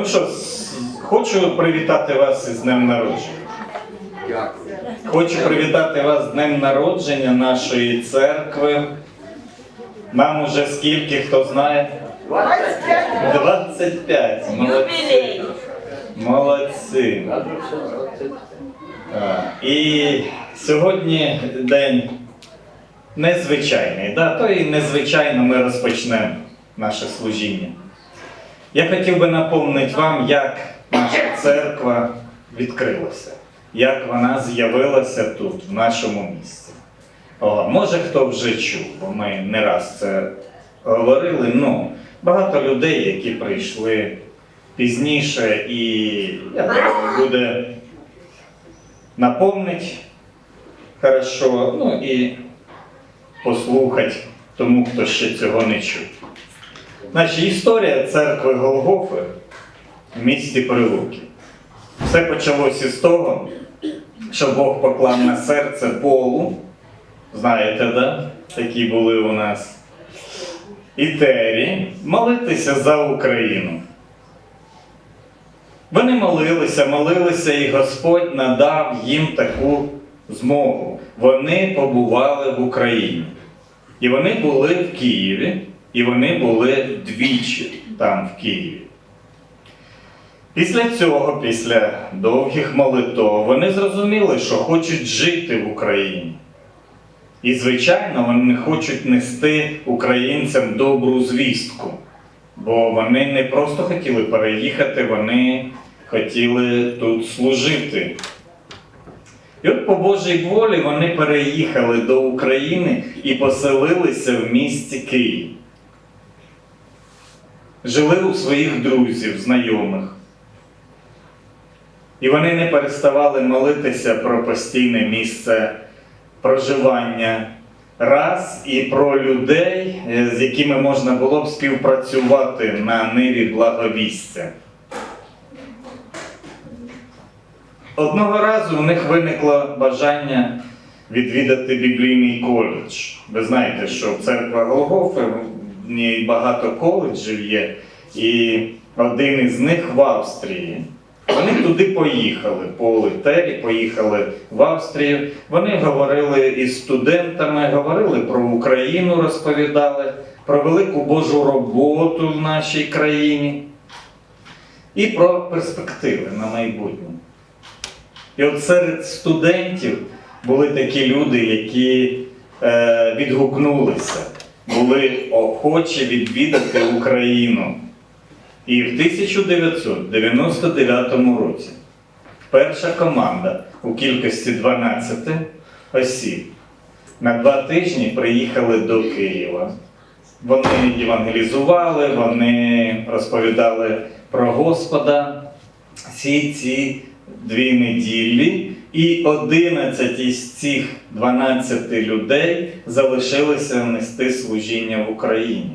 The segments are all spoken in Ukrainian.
Ну що, хочу привітати вас із Днем народження. Дякую. Хочу привітати вас з Днем народження нашої церкви. Нам уже скільки, хто знає? 25. 25. Молодці. Юбілей. Молодці. І сьогодні день незвичайний. Да? То і незвичайно ми розпочнемо наше служіння. Я хотів би напомнити вам, як наша церква відкрилася, як вона з'явилася тут, в нашому місці. О, може хто вже чув, бо ми не раз це говорили. Ну, багато людей, які прийшли пізніше, і я думаю, буде напомнить хорошо, ну і послухати тому, хто ще цього не чув. Значить, історія церкви Голгофи в місті Прилуки. Все почалося з того, що Бог поклав на серце полу. Знаєте, да? Такі були у нас. І Тері молитися за Україну. Вони молилися, молилися, і Господь надав їм таку змогу. Вони побували в Україні. І вони були в Києві, і вони були двічі там, в Києві. Після цього, після довгих молитов, вони зрозуміли, що хочуть жити в Україні. І, звичайно, вони хочуть нести українцям добру звістку. Бо вони не просто хотіли переїхати, вони хотіли тут служити. І от по Божій волі вони переїхали до України і поселилися в місті Київ. Жили у своїх друзів, знайомих. І вони не переставали молитися про постійне місце проживання раз і про людей, е, з якими можна було б співпрацювати на ниві благовістя. Одного разу у них виникло бажання відвідати біблійний коледж. Ви знаєте, що церква Голгофи, в багато коледжів є, і один із них в Австрії. Вони туди поїхали, по Литері, поїхали в Австрію. Вони говорили із студентами, говорили про Україну, розповідали, про велику Божу роботу в нашій країні і про перспективи на майбутнє. І от серед студентів були такі люди, які е, відгукнулися, були охочі відвідати Україну. І в 1999 році перша команда у кількості 12 осіб на два тижні приїхали до Києва. Вони євангелізували, вони розповідали про Господа всі ці дві неділі, і 11 із цих 12 людей залишилися нести служіння в Україні.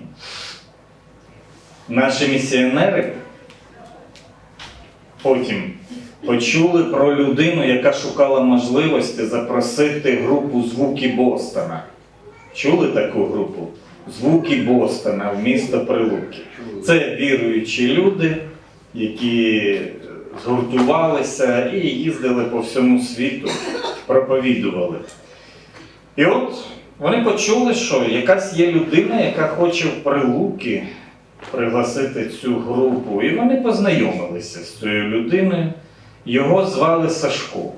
Наші місіонери потім почули про людину, яка шукала можливості запросити групу звуки Бостона. Чули таку групу? Звуки Бостона в місто Прилуки. Це віруючі люди, які згуртувалися і їздили по всьому світу, проповідували. І от вони почули, що якась є людина, яка хоче в Прилуки пригласити цю групу. І вони познайомилися з цією людиною. Його звали Сашко.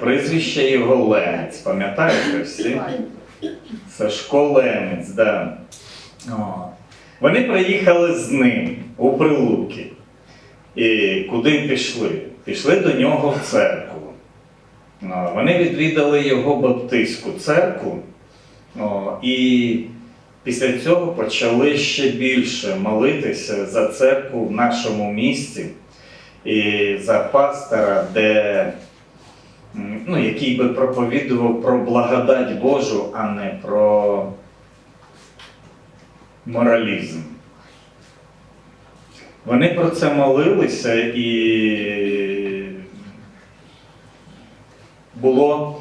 Прізвище його Ленець, пам'ятаєте всі? Сашко Ленець, да. Вони приїхали з ним у Прилуки. І куди пішли? Пішли до нього в церкву. Вони відвідали його баптистську церкву. І після цього почали ще більше молитися за церкву в нашому місті і за пастора, де, ну, який би проповідував про благодать Божу, а не про моралізм. Вони про це молилися і було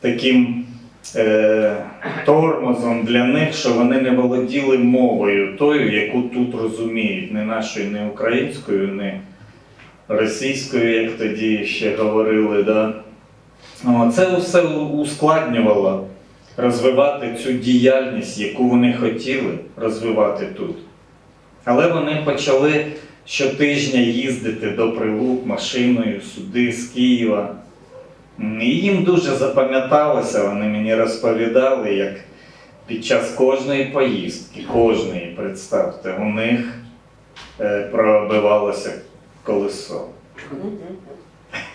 таким е, тормозом для них, що вони не володіли мовою тою, яку тут розуміють, не нашою, не українською, не російською, як тоді ще говорили. Да? Це все ускладнювало розвивати цю діяльність, яку вони хотіли розвивати тут. Але вони почали щотижня їздити до Прилук машиною сюди, з Києва. І їм дуже запам'яталося, вони мені розповідали, як під час кожної поїздки, кожної, представте, у них е, пробивалося колесо.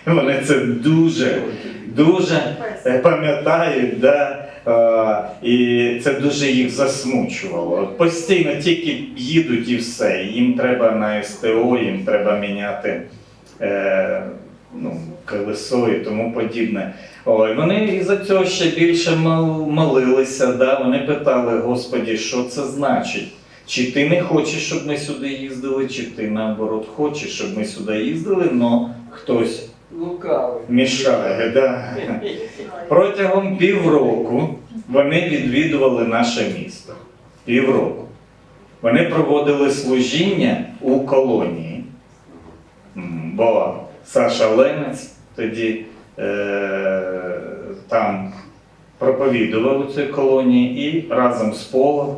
Вони це дуже, дуже е, пам'ятають, да? Е, і це дуже їх засмучувало. Постійно тільки їдуть і все. Їм треба на СТО, їм треба міняти е, ну, колесо і тому подібне. Ой, вони із-за цього ще більше молилися, да? вони питали, Господі, що це значить? Чи ти не хочеш, щоб ми сюди їздили, чи ти наоборот хочеш, щоб ми сюди їздили, але хтось Лукавий. мішає. Да? Протягом півроку вони відвідували наше місто. Півроку. Вони проводили служіння у колонії. Бо Саша Ленець тоді е, там проповідував у цій колонії і разом з Полом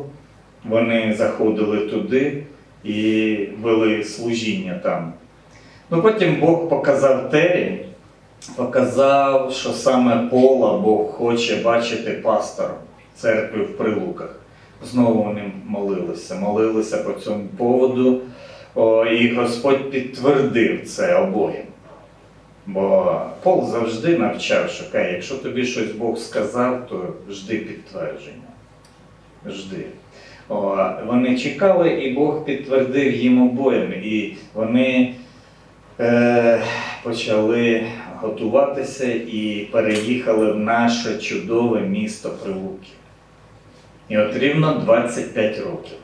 вони заходили туди і вели служіння там. Ну, потім Бог показав Тері, показав, що саме Пола Бог хоче бачити пастором церкви в Прилуках. Знову вони молилися, молилися по цьому поводу, О, і Господь підтвердив це обоїм. Бо Пол завжди навчав, каже, якщо тобі щось Бог сказав, то жди підтвердження. Жди. О, вони чекали, і Бог підтвердив їм обоїм. І вони почали готуватися і переїхали в наше чудове місто Прилуки. І от рівно 25 років.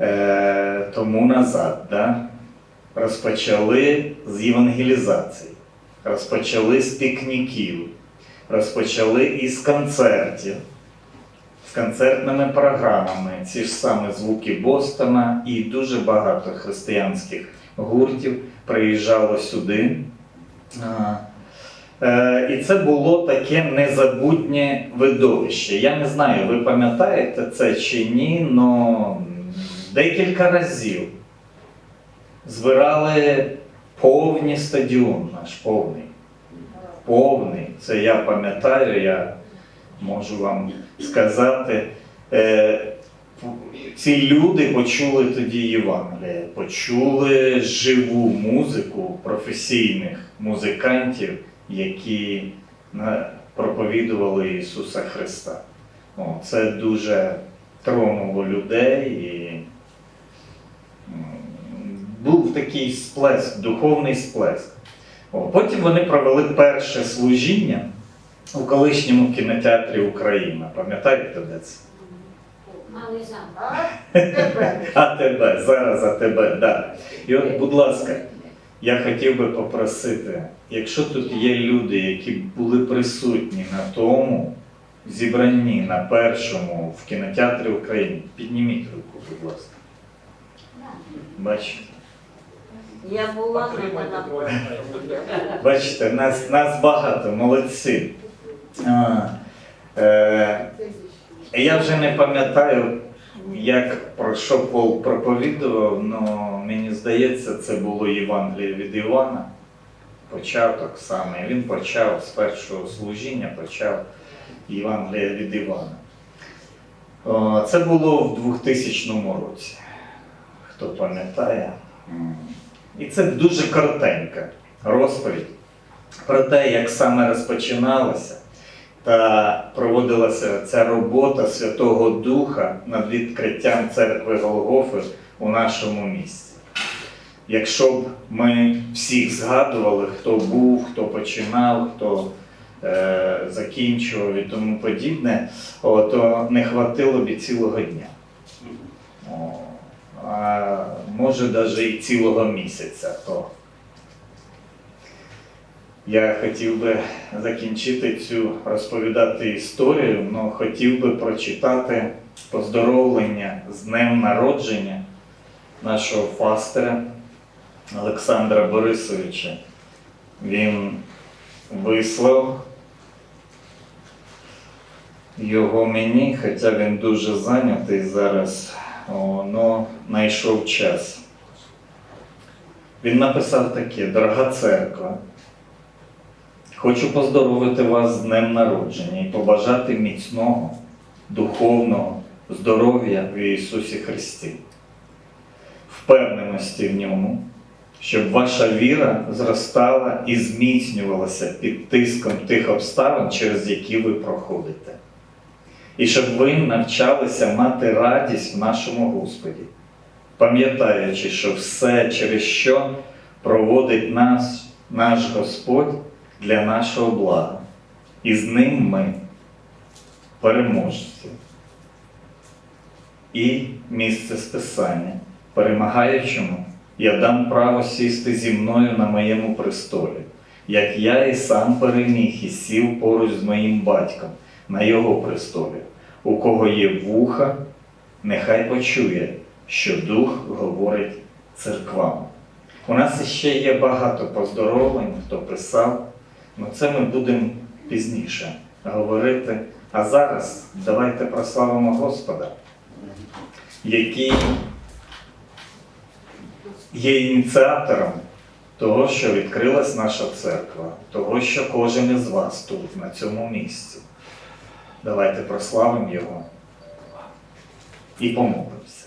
Е, тому назад, да, розпочали з євангелізації, розпочали з пікніків, розпочали із концертів, з концертними програмами, ці ж саме звуки Бостона і дуже багато християнських гуртів приїжджало сюди. Е, І це було таке незабутнє видовище. Я не знаю, ви пам'ятаєте це чи ні, але декілька разів збирали повні стадіон наш повний. Повний. Це я пам'ятаю, я можу вам сказати. Е, ці люди почули тоді Євангеліє, почули живу музику професійних музикантів, які проповідували Ісуса Христа. Це дуже тронуло людей і був такий сплеск, духовний сплеск. Потім вони провели перше служіння у колишньому кінотеатрі Україна. Пам'ятаєте, де це? А. А тебе, зараз а тебе, да. І от, будь ласка, я хотів би попросити, якщо тут є люди, які були присутні на тому зібранні, на першому в кінотеатрі України, підніміть руку, будь ласка. Бачите? Я була на. Бачите, нас, нас багато, молодці. А, е, я вже не пам'ятаю, як про що Пол проповідував, але мені здається, це було Євангеліє від Івана. Початок саме. Він почав з першого служіння, почав Євангелія від Івана. Це було в 2000 році. Хто пам'ятає? І це дуже коротенька розповідь про те, як саме розпочиналося та проводилася ця робота Святого Духа над відкриттям церкви Голгофи у нашому місті. Якщо б ми всіх згадували, хто був, хто починав, хто е, закінчував і тому подібне, о, то не хватило б і цілого дня. О, а може навіть і цілого місяця. То Я хотів би закінчити цю розповідати історію, але хотів би прочитати поздоровлення з днем народження нашого фастера Олександра Борисовича. Він вислав його мені, хоча він дуже зайнятий зараз, але знайшов час. Він написав таке: Дорога церква, хочу поздоровити вас з днем народження і побажати міцного, духовного здоров'я в Ісусі Христі, впевненості в ньому, щоб ваша віра зростала і зміцнювалася під тиском тих обставин, через які ви проходите. І щоб ви навчалися мати радість в нашому Господі, пам'ятаючи, що все, через що проводить нас наш Господь для нашого блага, і з ним ми переможці. І місце списання, перемагаючому, я дам право сісти зі мною на моєму престолі, як я і сам переміг і сів поруч з моїм батьком на його престолі. У кого є вуха, нехай почує, що Дух говорить церквам. У нас ще є багато поздоровлень, хто писав, але це ми будемо пізніше говорити. А зараз давайте прославимо Господа, який є ініціатором того, що відкрилась наша церква, того, що кожен із вас тут, на цьому місці. Давайте прославимо Його і помолимося.